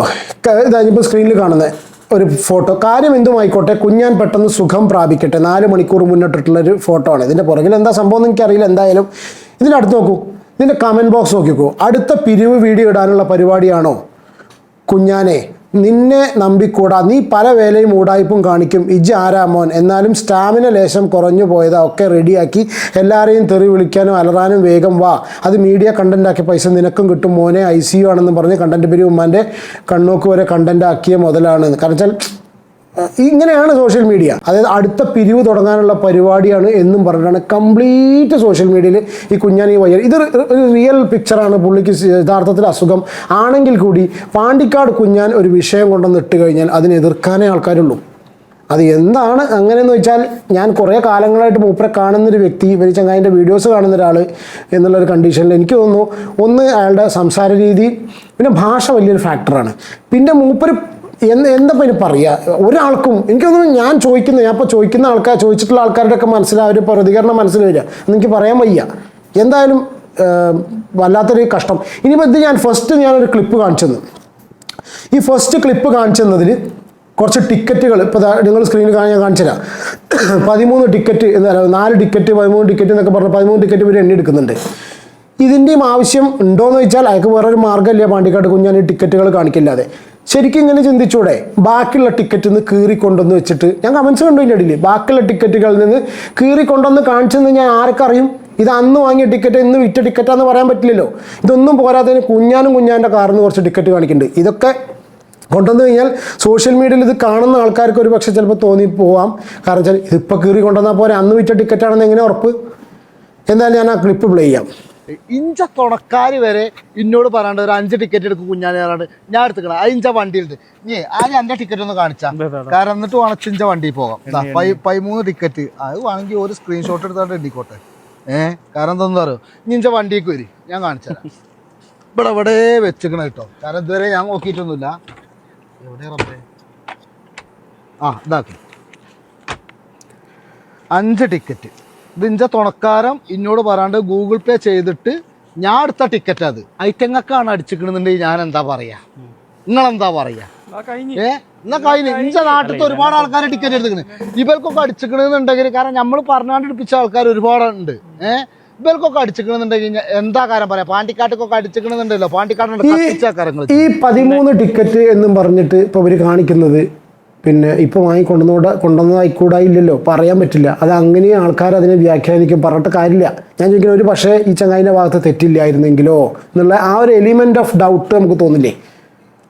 ഇതായിപ്പോൾ സ്ക്രീനിൽ കാണുന്നത് ഒരു ഫോട്ടോ. കാര്യം എന്തുമായിക്കോട്ടെ കുഞ്ഞാൻ പെട്ടെന്ന് സുഖം പ്രാപിക്കട്ടെ. നാല് മണിക്കൂർ മുന്നിട്ടിട്ടുള്ള ഒരു ഫോട്ടോ ആണ്. ഇതിന്റെ പുറകിൽ എന്താ സംഭവം എന്ന് എനിക്കറിയില്ല. എന്തായാലും ഇതിന്റെ അടുത്ത് നോക്കൂ. ഇതിന്റെ കമന്റ് ബോക്സ് നോക്കിക്കോ. അടുത്ത പിരിവ് വീഡിയോ ഇടാനുള്ള പരിപാടിയാണോ? കുഞ്ഞാനെ നിന്നെ നമ്പിക്കൂടാ. നീ പല വേലയും ഊടായ്പും കാണിക്കും. ഇജ് ആരാ മോൻ? എന്നാലും സ്റ്റാമിന ലേശം കുറഞ്ഞു പോയതാ. ഒക്കെ റെഡിയാക്കി എല്ലാവരെയും തെറി വിളിക്കാനും അലറാനും വേഗം വാ. അത് മീഡിയ കണ്ടന്റ് ആക്കിയ പൈസ നിനക്കും കിട്ടും. മോനെ ഐ സി യു ആണെന്ന് പറഞ്ഞ് കണ്ടന്റ് പിരി ഉമ്മാന്റെ കണ്ണോക്ക് വരെ കണ്ടന്റ് ആക്കിയ മുതലാണ്. കാരണം വെച്ചാൽ ഇങ്ങനെയാണ് സോഷ്യൽ മീഡിയ അതായത് അടുത്ത പിരിവ് തുടങ്ങാനുള്ള പരിപാടിയാണ് എന്നും പറഞ്ഞിട്ടാണ് കംപ്ലീറ്റ് സോഷ്യൽ മീഡിയയിൽ ഈ കുഞ്ഞാൻ ഈ വയ്യ ഇത് ഒരു റിയൽ പിക്ചറാണ് പുള്ളിക്ക് യഥാർത്ഥത്തിൽ അസുഖം ആണെങ്കിൽ കൂടി പാണ്ടിക്കാട് കുഞ്ഞാൻ ഒരു വിഷയം കൊണ്ടുവന്ന് ഇട്ട് കഴിഞ്ഞാൽ അതിനെ എതിർക്കാനേ ആൾക്കാരുള്ളൂ. അത് എന്താണ് അങ്ങനെയെന്ന് വെച്ചാൽ ഞാൻ കുറേ കാലങ്ങളായിട്ട് മൂപ്പരെ കാണുന്നൊരു വ്യക്തി ഇവർ ചങ്ങായിന്റെ വീഡിയോസ് കാണുന്ന ഒരാൾ എന്നുള്ളൊരു കണ്ടീഷനിൽ എനിക്ക് തോന്നുന്നു ഒന്ന് അയാളുടെ സംസാര രീതി പിന്നെ ഭാഷ വലിയൊരു ഫാക്ടറാണ് പിന്നെ മൂപ്പര് എന്ന് എന്താ ഇനി പറയുക ഒരാൾക്കും എനിക്കൊന്നും ഞാൻ ചോദിക്കുന്ന ഞാൻ ഇപ്പോൾ ചോദിക്കുന്ന ആൾക്കാർ ചോദിച്ചിട്ടുള്ള ആൾക്കാരുടെ ഒക്കെ ആ ഒരു പ്രതികരണം മനസ്സിൽ വരിക. എനിക്ക് പറയാൻ വയ്യ. എന്തായാലും വല്ലാത്തൊരു കഷ്ടം. ഇനിയിപ്പോൾ ഇത് ഞാൻ ഫസ്റ്റ് ഞാനൊരു ക്ലിപ്പ് കാണിച്ചെന്ന് ഈ ഫസ്റ്റ് ക്ലിപ്പ് കാണിച്ചെന്നതിൽ കുറച്ച് ടിക്കറ്റുകൾ ഇപ്പോൾ നിങ്ങൾ സ്ക്രീനിൽ ഞാൻ കാണിച്ചു തരാം. പതിമൂന്ന് ടിക്കറ്റ് എന്ന് പറയുന്നത് നാല് ടിക്കറ്റ് പതിമൂന്ന് ടിക്കറ്റ് എന്നൊക്കെ പറഞ്ഞ് പതിമൂന്ന് ടിക്കറ്റ് ഇവർ എണ്ണി എടുക്കുന്നുണ്ട്. ഇതിന്റെയും ആവശ്യം ഉണ്ടോയെന്ന് വെച്ചാൽ അയാൾക്ക് വേറൊരു മാർഗമില്ല. പാണ്ടിക്കാട്ട് കുഞ്ഞാൻ ഈ ടിക്കറ്റുകൾ കാണിക്കില്ലാതെ. ശരിക്കും ഇങ്ങനെ ചിന്തിച്ചൂടെ? ബാക്കിയുള്ള ടിക്കറ്റിൽ നിന്ന് കീറി കൊണ്ടുവന്ന് വെച്ചിട്ട്. ഞാൻ കമൻസ് കണ്ടു ഇതിന്റെ ഇടയിൽ ബാക്കിയുള്ള ടിക്കറ്റുകളിൽ നിന്ന് കീറി കൊണ്ടുവന്ന് കാണിച്ചെന്ന് ഞാൻ ആർക്കറിയും ഇത് അന്ന് വാങ്ങിയ ടിക്കറ്റ് ഇന്ന് വിറ്റ ടിക്കറ്റാന്ന് പറയാൻ പറ്റില്ലല്ലോ. ഇതൊന്നും പോരാത്തതിന് കുഞ്ഞാനും കുഞ്ഞാന്റെ കാറിന് കുറച്ച് ടിക്കറ്റ് കാണിക്കുന്നുണ്ട്. ഇതൊക്കെ കൊണ്ടുവന്നു കഴിഞ്ഞാൽ സോഷ്യൽ മീഡിയയിൽ ഇത് കാണുന്ന ആൾക്കാർക്ക് ഒരു പക്ഷേ ചിലപ്പോൾ തോന്നി പോവാം. കാരണം വെച്ചാൽ ഇതിപ്പോൾ കീറി കൊണ്ടുവന്നാൽ പോരെ. അന്ന് വിറ്റ ടിക്കറ്റാണെന്ന് എങ്ങനെ ഉറപ്പ്? എന്തായാലും ഞാൻ ആ ക്ലിപ്പ് പ്ലേ ചെയ്യാം. ഇഞ്ച തുണക്കാർ വരെ എന്നോട് പറയാണ്ട് ഒരു അഞ്ച് ടിക്കറ്റ് എടുക്കും കുഞ്ഞാലി പറയാണ്ട് ഞാൻ എടുത്തുക്കണം. ആ ഇഞ്ച വണ്ടിയിലുണ്ട് നീ ആദ്യം എന്റെ ടിക്കറ്റ് ഒന്ന് കാണിച്ചാ. കാരണം എന്നിട്ട് വേണം ഇഞ്ച വണ്ടിയിൽ പോകാം. പതിമൂന്ന് ടിക്കറ്റ് അത് വേണമെങ്കിൽ ഒരു സ്ക്രീൻഷോട്ട് എടുത്തോണ്ട് എണ്ണിക്കോട്ടെ ഏഹ് കാരണം എന്താ പറയുക ഇനി ഇഞ്ച വണ്ടിക്ക് വരി. ഞാൻ കാണിച്ചുതരാം ഇവിടെ ഇവിടെ വെച്ചിക്കണ കേട്ടോ കാരണം ഇതുവരെ ഞാൻ നോക്കിയിട്ടൊന്നുമില്ല. എവിടെ റബ്ബേ? ആ ഇതാക്കി. അഞ്ച് ടിക്കറ്റ് ഇത് ഇഞ്ച തുണക്കാരം ഇന്നോട് പറയാണ്ട് ഗൂഗിൾ പേ ചെയ്തിട്ട് ഞാൻ എടുത്ത ടിക്കറ്റ് അത്. ഐറ്റങ്ങക്കാണ് അടിച്ചിക്കണെന്നുണ്ടെങ്കിൽ ഞാൻ എന്താ പറയാ? നിങ്ങളെന്താ പറയാ? ഏ? എന്നാ കഴിഞ്ഞു. ഇഞ്ച നാട്ടിലത്തെ ഒരുപാട് ആൾക്കാർ ടിക്കറ്റ് എടുത്തിക്കണ് ഇവർക്കൊക്കെ അടിച്ചിക്കണെന്നുണ്ടെങ്കിൽ കാരണം നമ്മൾ പറഞ്ഞാണ്ട് എടുപ്പിച്ച ആൾക്കാർ ഒരുപാടുണ്ട്. ഏഹ് ഇവർക്കൊക്കെ അടിച്ചിക്കണെന്നുണ്ടെങ്കിൽ എന്താ കാര്യം പറയാ? പാണ്ടിക്കാട്ടിക്കൊക്കെ അടിച്ചിക്കണെന്നുണ്ടല്ലോ പാണ്ടിക്കാട്ടിന്റെ ഈ പതിമൂന്ന് ടിക്കറ്റ് എന്നും പറഞ്ഞിട്ട് ഇപ്പൊ ഇവർ കാണിക്കുന്നത് പിന്നെ ഇപ്പോൾ വാങ്ങി കൊണ്ടുവന്നൂടാ കൊണ്ടുവന്നതായിക്കൂടാ ഇല്ലല്ലോ പറയാൻ പറ്റില്ല. അത് അങ്ങനെ ആൾക്കാർ അതിനെ വ്യാഖ്യാനിക്കും. പറഞ്ഞിട്ട് കാര്യമില്ല. ഞാൻ ചോദിക്കുന്നത് ഒരു പക്ഷേ ഈ ചങ്ങായിന്റെ ഭാഗത്ത് തെറ്റില്ലായിരുന്നെങ്കിലോ? എന്നുള്ള ആ ഒരു എലിമെന്റ് ഓഫ് ഡൗട്ട് നമുക്ക് തോന്നില്ലേ?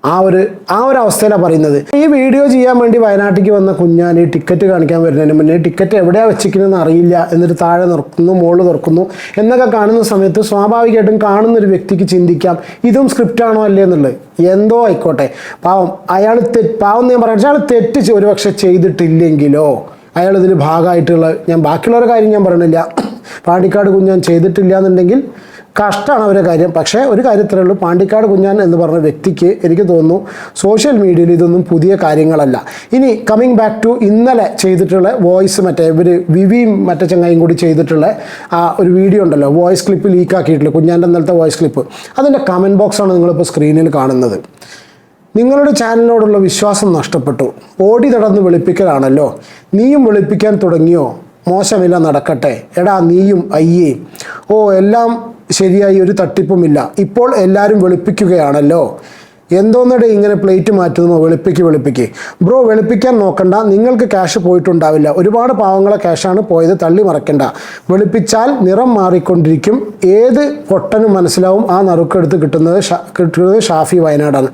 ആ ഒരു ആ ഒരു അവസ്ഥയിലാണ് പറയുന്നത്. ഈ വീഡിയോ ചെയ്യാൻ വേണ്ടി വയനാട്ടിലേക്ക് വന്ന കുഞ്ഞാൻ ഈ ടിക്കറ്റ് കാണിക്കാൻ വരുന്നതിന് മുന്നേ ടിക്കറ്റ് എവിടെയാണ് വെച്ചിരിക്കുന്നതെന്ന് അറിയില്ല. എന്നിട്ട് താഴെ നിർക്കുന്നു മുകളിൽ തുറക്കുന്നു എന്നൊക്കെ കാണുന്ന സമയത്ത് സ്വാഭാവികമായിട്ടും കാണുന്ന ഒരു വ്യക്തിക്ക് ചിന്തിക്കാം ഇതും സ്ക്രിപ്റ്റ് ആണോ അല്ലേ എന്നുള്ളത്? എന്തോ ആയിക്കോട്ടെ. പാവം അയാൾ തെ പാവം ഞാൻ പറയാം അയാൾ തെറ്റ് ഒരു ഒരുപക്ഷെ ചെയ്തിട്ടില്ലെങ്കിലോ അയാൾ ഇതിന് ഭാഗമായിട്ടുള്ള ഞാൻ ബാക്കിയുള്ളവരുടെ കാര്യം ഞാൻ പറയണില്ല പാണ്ടിക്കാട് കുഞ്ഞാൻ ചെയ്തിട്ടില്ല എന്നുണ്ടെങ്കിൽ കഷ്ടമാണ് അവരുടെ കാര്യം. പക്ഷേ ഒരു കാര്യത്തിലേ ഉള്ളൂ. പാണ്ടിക്കാട് കുഞ്ഞാൻ എന്ന് പറഞ്ഞ വ്യക്തിക്ക് എനിക്ക് തോന്നുന്നു സോഷ്യൽ മീഡിയയിൽ ഇതൊന്നും പുതിയ കാര്യങ്ങളല്ല. ഇനി കമ്മിങ് ബാക്ക് ടു ഇന്നലെ ചെയ്തിട്ടുള്ള വോയിസ് മറ്റേ ഇവർ വിവിയും മറ്റേ ചങ്ങായും കൂടി ചെയ്തിട്ടുള്ള ആ ഒരു വീഡിയോ ഉണ്ടല്ലോ. വോയിസ് ക്ലിപ്പ് ലീക്കാക്കിയിട്ടുള്ള കുഞ്ഞാന്റെ ഇന്നലത്തെ വോയിസ് ക്ലിപ്പ് അതിന്റെ കമന്റ് ബോക്സാണ് നിങ്ങളിപ്പോൾ സ്ക്രീനിൽ കാണുന്നത്. നിങ്ങളുടെ ചാനലിനോടുള്ള വിശ്വാസം നഷ്ടപ്പെട്ടു. ഓടി നടന്ന് വെളുപ്പിക്കലാണല്ലോ. നീയും വെളുപ്പിക്കാൻ തുടങ്ങിയോ? മോശമില്ല നടക്കട്ടെ. എടാ നീയും അയ്യേ. ഓ എല്ലാം ശരിയായി ഒരു തട്ടിപ്പുമില്ല. ഇപ്പോൾ എല്ലാവരും വെളുപ്പിക്കുകയാണല്ലോ. എന്തോന്നടെ ഇങ്ങനെ പ്ലേറ്റ് മാറ്റുന്നു? വെളുപ്പിക്ക് വെളുപ്പിക്ക്. ബ്രോ വെളുപ്പിക്കാൻ നോക്കണ്ട. നിങ്ങൾക്ക് ക്യാഷ് പോയിട്ടുണ്ടാവില്ല. ഒരുപാട് പാവങ്ങളെ ക്യാഷാണ് പോയത് തള്ളി മറക്കണ്ട. വെളുപ്പിച്ചാൽ നിറം മാറിക്കൊണ്ടിരിക്കും. ഏത് പൊട്ടനും മനസ്സിലാവും. ആ നറുക്കെടുത്ത് കിട്ടുന്നത് കിട്ടുന്നത് ഷാഫി വയനാടാണ്.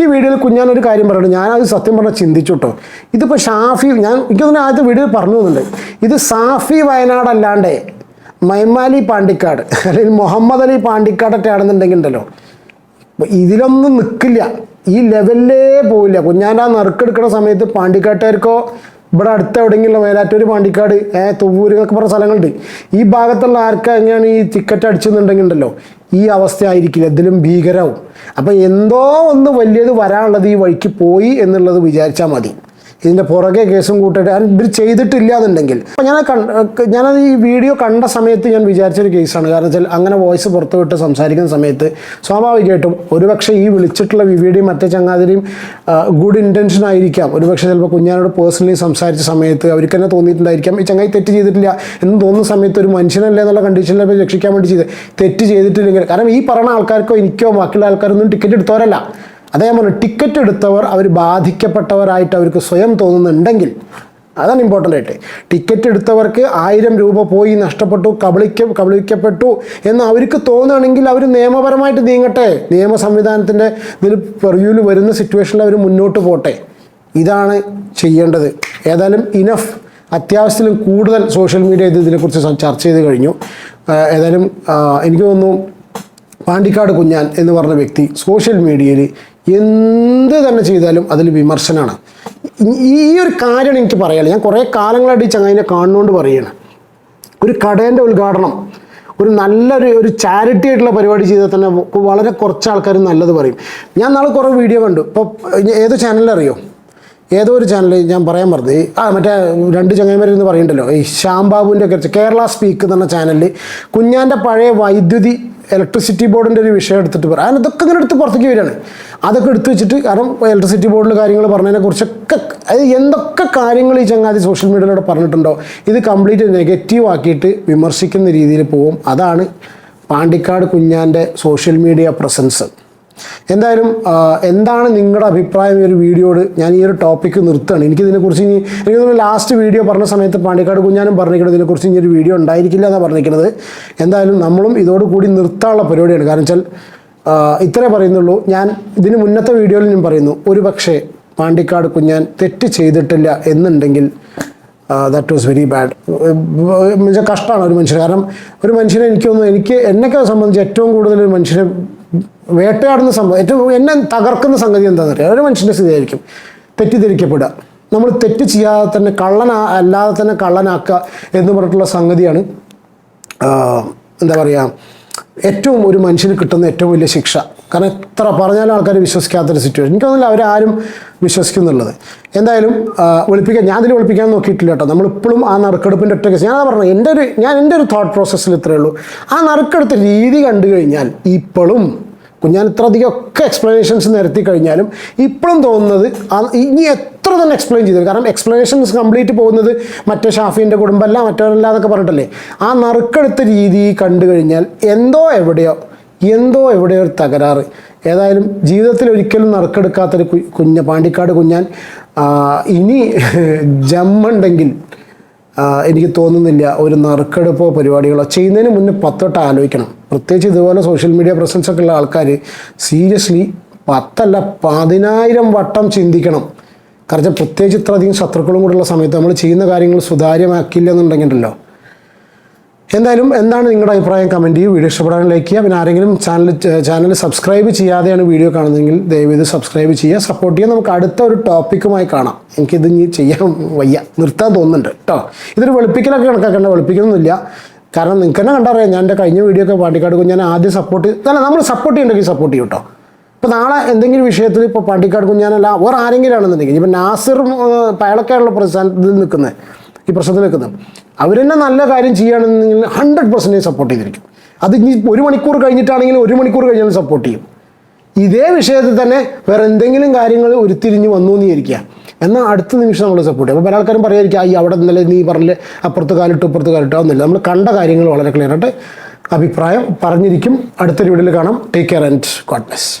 ഈ വീഡിയോയിൽ കുഞ്ഞാനൊരു കാര്യം ഞാൻ അത് സത്യം പറഞ്ഞാൽ ചിന്തിച്ചുട്ടോ. ഇതിപ്പോൾ ഷാഫി ഞാൻ എനിക്കൊന്നും ആദ്യത്തെ വീഡിയോയിൽ പറഞ്ഞു തന്നുണ്ട് ഇത് സാഫി വയനാടല്ലാണ്ടേ. മൈമാലി പാണ്ടിക്കാട് അല്ലെങ്കിൽ മുഹമ്മദ് അലി പാണ്ടിക്കാടൊക്കെ ആണെന്നുണ്ടെങ്കിൽ ഉണ്ടല്ലോ ഇതിലൊന്നും നിൽക്കില്ല ഈ ലെവലിലേ പോവില്ല. കുഞ്ഞാന്റെ ആ നറുക്കെടുക്കുന്ന സമയത്ത് പാണ്ടിക്കാട്ടുകാർക്കോ ഇവിടെ അടുത്ത എവിടെയെങ്കിലും മേലാറ്റൂർ പാണ്ടിക്കാട് ഏ തുവ്വൂര് എന്നൊക്കെ പറഞ്ഞ സ്ഥലങ്ങളുണ്ട്. ഈ ഭാഗത്തുള്ള ആർക്കാ എങ്ങനെയാണ് ഈ ടിക്കറ്റ് അടിച്ചെന്നുണ്ടെങ്കിൽ ഉണ്ടല്ലോ ഈ അവസ്ഥ ആയിരിക്കില്ല ഇതിലും ഭീകരവും. അപ്പം എന്തോ ഒന്ന് വലിയത് വരാനുള്ളത് ഈ വഴിക്ക് പോയി എന്നുള്ളത് വിചാരിച്ചാൽ മതി. ഇതിന്റെ പുറകെ കേസും കൂട്ടിയിട്ട് ഇവർ ചെയ്തിട്ടില്ല എന്നുണ്ടെങ്കിൽ. അപ്പം ഞാൻ ഞാനത് ഈ വീഡിയോ കണ്ട സമയത്ത് ഞാൻ വിചാരിച്ചൊരു കേസാണ്. കാരണം വെച്ചാൽ അങ്ങനെ വോയിസ് പുറത്തു വിട്ട് സംസാരിക്കുന്ന സമയത്ത് സ്വാഭാവികമായിട്ടും ഒരുപക്ഷെ ഈ വിളിച്ചിട്ടുള്ള വിവിയുടെയും മറ്റേ ചങ്ങാതിരിയും ഗുഡ് ഇന്റൻഷൻ ആയിരിക്കാം. ഒരുപക്ഷെ ചിലപ്പോൾ കുഞ്ഞാനോട് പേഴ്സണലി സംസാരിച്ച സമയത്ത് അവർക്ക് തന്നെ തോന്നിയിട്ടുണ്ടായിരിക്കാം. ഈ ചങ്ങായി തെറ്റ് ചെയ്തിട്ടില്ല എന്ന് തോന്നുന്ന സമയത്ത് ഒരു മനുഷ്യനല്ലേ എന്നുള്ള കണ്ടീഷനിൽ രക്ഷിക്കാൻ വേണ്ടി ചെയ്ത് തെറ്റ് ചെയ്തിട്ടില്ലെങ്കിൽ കാരണം ഈ പറയുന്ന ആൾക്കാർക്കോ എനിക്കോ ബാക്കിയുള്ള ആൾക്കാരൊന്നും ടിക്കറ്റ് എടുത്തവരല്ല. അതേ പറഞ്ഞു ടിക്കറ്റ് എടുത്തവർ അവർ ബാധിക്കപ്പെട്ടവരായിട്ട് അവർക്ക് സ്വയം തോന്നുന്നുണ്ടെങ്കിൽ അതാണ് ഇമ്പോർട്ടന്റ് ആയിട്ട്. ടിക്കറ്റ് എടുത്തവർക്ക് ആയിരം രൂപ പോയി നഷ്ടപ്പെട്ടു കബളിക്ക കബളിക്കപ്പെട്ടു എന്ന് അവർക്ക് തോന്നുകയാണെങ്കിൽ അവർ നിയമപരമായിട്ട് നീങ്ങട്ടെ. നിയമ സംവിധാനത്തിന്റെ ഇതിൽ പെർവ്യൂവിൽ വരുന്ന സിറ്റുവേഷനിൽ അവർ മുന്നോട്ട് പോട്ടെ. ഇതാണ് ചെയ്യേണ്ടത്. ഏതായാലും ഇനഫ് അത്യാവശ്യത്തിലും കൂടുതൽ സോഷ്യൽ മീഡിയ ഇത് ഇതിനെക്കുറിച്ച് ചർച്ച ചെയ്ത് കഴിഞ്ഞു. ഏതായാലും എനിക്ക് തോന്നുന്നു പാണ്ടിക്കാട് കുഞ്ഞാൻ എന്ന് പറഞ്ഞ വ്യക്തി സോഷ്യൽ മീഡിയയിൽ എന്ത് തന്നെ ചെയ്താലും അതിൽ വിമർശനമാണ് ഈ ഒരു കാര്യമാണ് എനിക്ക് പറയാനുള്ളത് ഞാൻ കുറേ കാലങ്ങളായിട്ട് ഈ ചങ്ങാതിനെ കാണുന്നുകൊണ്ട് പറയുകയാണ്. ഒരു കടേന്റെ ഉദ്ഘാടനം ഒരു നല്ലൊരു ഒരു ചാരിറ്റി ആയിട്ടുള്ള പരിപാടി ചെയ്താൽ തന്നെ വളരെ കുറച്ച് ആൾക്കാർ നല്ലത് പറയും. ഞാൻ നാളെ കുറേ വീഡിയോ കണ്ടു. ഇപ്പോൾ ഏത് ചാനലറിയോ ഏതോ ഒരു ചാനൽ ഞാൻ പറയാൻ മറന്നു. ആ മറ്റേ രണ്ട് ചങ്ങായിമാരെന്ന് പറയണ്ടല്ലോ. ഈ ശ്യാംബാബുവിന്റെ ഒക്കെ കേരള സ്പീക്ക് എന്ന ചാനലിൽ കുഞ്ഞാന്റെ പഴയ വൈദ്യുതി ഇലക്ട്രിസിറ്റി ബോർഡിന്റെ ഒരു വിഷയം എടുത്തിട്ട് പറയാം അതിന് ഇതൊക്കെ ഇങ്ങനെ എടുത്ത് പുറത്തേക്ക് വരികയാണ്. അതൊക്കെ എടുത്ത് വെച്ചിട്ട് കാരണം ഇലക്ട്രിസിറ്റി ബോർഡിൽ കാര്യങ്ങൾ പറഞ്ഞതിനെ കുറിച്ചൊക്കെ അത് എന്തൊക്കെ കാര്യങ്ങൾ ഈ ചങ്ങാതി സോഷ്യൽ മീഡിയയിലൂടെ പറഞ്ഞിട്ടുണ്ടോ? ഇത് കംപ്ലീറ്റ് നെഗറ്റീവ് ആക്കിയിട്ട് വിമർശിക്കുന്ന രീതിയിൽ പോവും. അതാണ് പാണ്ടിക്കാട് കുഞ്ഞാന്റെ സോഷ്യൽ മീഡിയ പ്രസൻസ് എന്തായാലും എന്താണ് നിങ്ങളുടെ അഭിപ്രായം ഈ ഒരു വീഡിയോയോട്? ഞാൻ ഈ ഒരു ടോപ്പിക്ക് നിർത്തുകയാണ്. എനിക്കിതിനെക്കുറിച്ച് ഇനി എനിക്ക് ലാസ്റ്റ് വീഡിയോ പറഞ്ഞ സമയത്ത് പാണ്ടിക്കാട് കുഞ്ഞാനും പറഞ്ഞിരിക്കുന്നത് ഇതിനെക്കുറിച്ച് ഇനി ഒരു വീഡിയോ ഉണ്ടായിരിക്കില്ല എന്നാണ് പറഞ്ഞിരിക്കുന്നത്. എന്തായാലും നമ്മളും ഇതോടുകൂടി നിർത്താനുള്ള പരിപാടിയാണ്. കാരണം വെച്ചാൽ ഇത്രേ പറയുന്നുള്ളൂ. ഞാൻ ഇതിന് മുന്നത്തെ വീഡിയോയിൽ ഞാൻ പറയുന്നു ഒരു പക്ഷേ പാണ്ടിക്കാട് കുഞ്ഞാൻ തെറ്റ് ചെയ്തിട്ടില്ല എന്നുണ്ടെങ്കിൽ ദാറ്റ് വാസ് വെരി ബാഡ് കഷ്ടമാണ് ഒരു മനുഷ്യന്. കാരണം ഒരു മനുഷ്യനെ എനിക്കൊന്നും എനിക്ക് എന്നെയൊക്കെ സംബന്ധിച്ച് ഏറ്റവും കൂടുതൽ ഒരു മനുഷ്യനെ വേട്ടയാടുന്ന സംഭവം ഏറ്റവും എന്നെ തകർക്കുന്ന സംഗതി എന്താണെന്ന് അറിയാം ഒരു മനുഷ്യന്റെ സ്ഥിതിയായിരിക്കും. തെറ്റിദ്ധരിക്കപ്പെടുക. നമ്മൾ തെറ്റ് ചെയ്യാതെ തന്നെ കള്ളനാ അല്ലാതെ തന്നെ കള്ളനാക്കുക എന്ന് പറഞ്ഞിട്ടുള്ള സംഗതിയാണ് എന്താ പറയുക ഏറ്റവും ഒരു മനുഷ്യന് കിട്ടുന്ന ഏറ്റവും വലിയ ശിക്ഷ. കാരണം എത്ര പറഞ്ഞാലും ആൾക്കാർ വിശ്വസിക്കാത്തൊരു സിറ്റുവേഷൻ എനിക്ക് തോന്നുന്നില്ല അവരാരും വിശ്വസിക്കുന്നുള്ളത്. എന്തായാലും ഒളിപ്പിക്കാൻ ഞാൻ അതിൽ ഒളിപ്പിക്കാൻ നോക്കിയിട്ടില്ല കേട്ടോ. നമ്മളിപ്പോഴും ആ നറുക്കെടുപ്പിന്റെ ഒറ്റ കേസ് ഞാനത് പറഞ്ഞു എന്റെ ഒരു ഞാൻ എന്റെ ഒരു തോട്ട് പ്രോസസ്സിൽ ഇത്രയേ ഉള്ളൂ. ആ നറുക്കെടുത്ത രീതി കണ്ടു കഴിഞ്ഞാൽ ഇപ്പോഴും ഞാൻ ഇത്ര അധികം ഒക്കെ എക്സ്പ്ലനേഷൻസ് നിരത്തി കഴിഞ്ഞാലും ഇപ്പോഴും തോന്നുന്നത് ഇനി എത്ര തന്നെ എക്സ്പ്ലെയിൻ ചെയ്തു കാരണം എക്സ്പ്ലനേഷൻസ് കംപ്ലീറ്റ് പോകുന്നത് മറ്റേ ഷാഫിന്റെ കുടുംബമല്ല മറ്റവരല്ല എന്നൊക്കെ പറഞ്ഞിട്ടല്ലേ? ആ നറുക്കെടുത്ത രീതി കണ്ടു കഴിഞ്ഞാൽ എന്തോ എവിടെയോ എന്തോ എവിടെ ഒരു തകരാറ്. ഏതായാലും ജീവിതത്തിൽ ഒരിക്കലും നറുക്കെടുക്കാത്തൊരു കുഞ്ഞ പാണ്ടിക്കാട് കുഞ്ഞാൻ ഇനി ജമ്മുണ്ടെങ്കിൽ എനിക്ക് തോന്നുന്നില്ല ഒരു നറുക്കെടുപ്പോ പരിപാടികളോ ചെയ്യുന്നതിന് മുന്നേ പത്തോട്ട് ആലോചിക്കണം. പ്രത്യേകിച്ച് ഇതുപോലെ സോഷ്യൽ മീഡിയ പ്രസൻസ് ഒക്കെ ഉള്ള ആൾക്കാർ സീരിയസ്ലി പത്തല്ല പതിനായിരം വട്ടം ചിന്തിക്കണം. കാരണം പ്രത്യേകിച്ച് ഇത്രയധികം ശത്രുക്കളും കൂടെയുള്ള സമയത്ത് നമ്മൾ ചെയ്യുന്ന കാര്യങ്ങൾ സുതാര്യമാക്കില്ല എന്നുണ്ടെങ്കിലല്ലോ എന്തായാലും എന്താണ് നിങ്ങളുടെ അഭിപ്രായം? കമന്റ് ചെയ്യും. വീഡിയോ ഇഷ്ടപ്പെടാൻ ലൈക്ക് ചെയ്യുക. പിന്നെ ആരെങ്കിലും ചാനൽ ചാനൽ സബ്സ്ക്രൈബ് ചെയ്യാതെയാണ് വീഡിയോ കാണുന്നതെങ്കിൽ ദയവേത് സബ്സ്ക്രൈബ് ചെയ്യുക. സപ്പോർട്ട് ചെയ്യുക നമുക്ക് അടുത്ത ഒരു ടോപ്പിക്കുമായി കാണാം. എനിക്കിത് ഇനി ചെയ്യാൻ വയ്യ. നിർത്താൻ തോന്നുന്നുണ്ട് കേട്ടോ ഇതൊരു വെളുപ്പിക്കലൊക്കെ കണക്കാക്കേണ്ട വെളുപ്പിക്കലൊന്നുമില്ല. കാരണം നിങ്ങൾക്ക് തന്നെ കണ്ടറിയാം. ഞാൻ എന്റെ കഴിഞ്ഞ വീഡിയോ ഒക്കെ പാണ്ടിക്കാട് ഞാൻ ആദ്യം സപ്പോർട്ട് അല്ല നമ്മൾ സപ്പോർട്ട് ചെയ്യണ്ടെങ്കിൽ സപ്പോർട്ട് ചെയ്യും കേട്ടോ ഇപ്പോൾ നാളെ എന്തെങ്കിലും വിഷയത്തിൽ ഇപ്പോൾ പാണ്ടിക്കാട് കുഞ്ഞാനല്ല വേറെ ആരെങ്കിലും ആണെന്നുണ്ടെങ്കിൽ ഇപ്പം നാസിർ പയളക്കായുള്ള പ്രസ്ഥാനത്തിൽ നിൽക്കുന്നത് ഈ പ്രശ്നത്തിൽ നിൽക്കുന്നത് അവർ തന്നെ നല്ല കാര്യം ചെയ്യുകയാണെന്നുണ്ടെങ്കിൽ ഹൺഡ്രഡ് പെർസെന്റേജ് സപ്പോർട്ട് ചെയ്തിരിക്കും. അത് ഇനി ഒരു മണിക്കൂർ കഴിഞ്ഞിട്ടാണെങ്കിലും ഒരു മണിക്കൂർ കഴിഞ്ഞാലും സപ്പോർട്ട് ചെയ്യും. ഇതേ വിഷയത്തിൽ തന്നെ വേറെ എന്തെങ്കിലും കാര്യങ്ങൾ ഉരുത്തിരിഞ്ഞ് വന്നു എന്ന് വിചാരിക്കുക. എന്നാൽ അടുത്ത നിമിഷം നമ്മൾ സപ്പോർട്ട് ചെയ്യും. അപ്പോൾ പല ആൾക്കാരും പറയായിരിക്കും ഈ അവിടെ ഇന്നലെ നീ പറഞ്ഞില്ലേ അപ്പുറത്ത് കാലിട്ട് ഇപ്പുറത്ത് കാലിട്ടു ഒന്നുമില്ല നമ്മൾ കണ്ട കാര്യങ്ങൾ വളരെ ക്ലിയർ ആയിട്ട് അഭിപ്രായം പറഞ്ഞിരിക്കും. അടുത്തൊരു വീഡിയോയിൽ കാണാം. Take care and God bless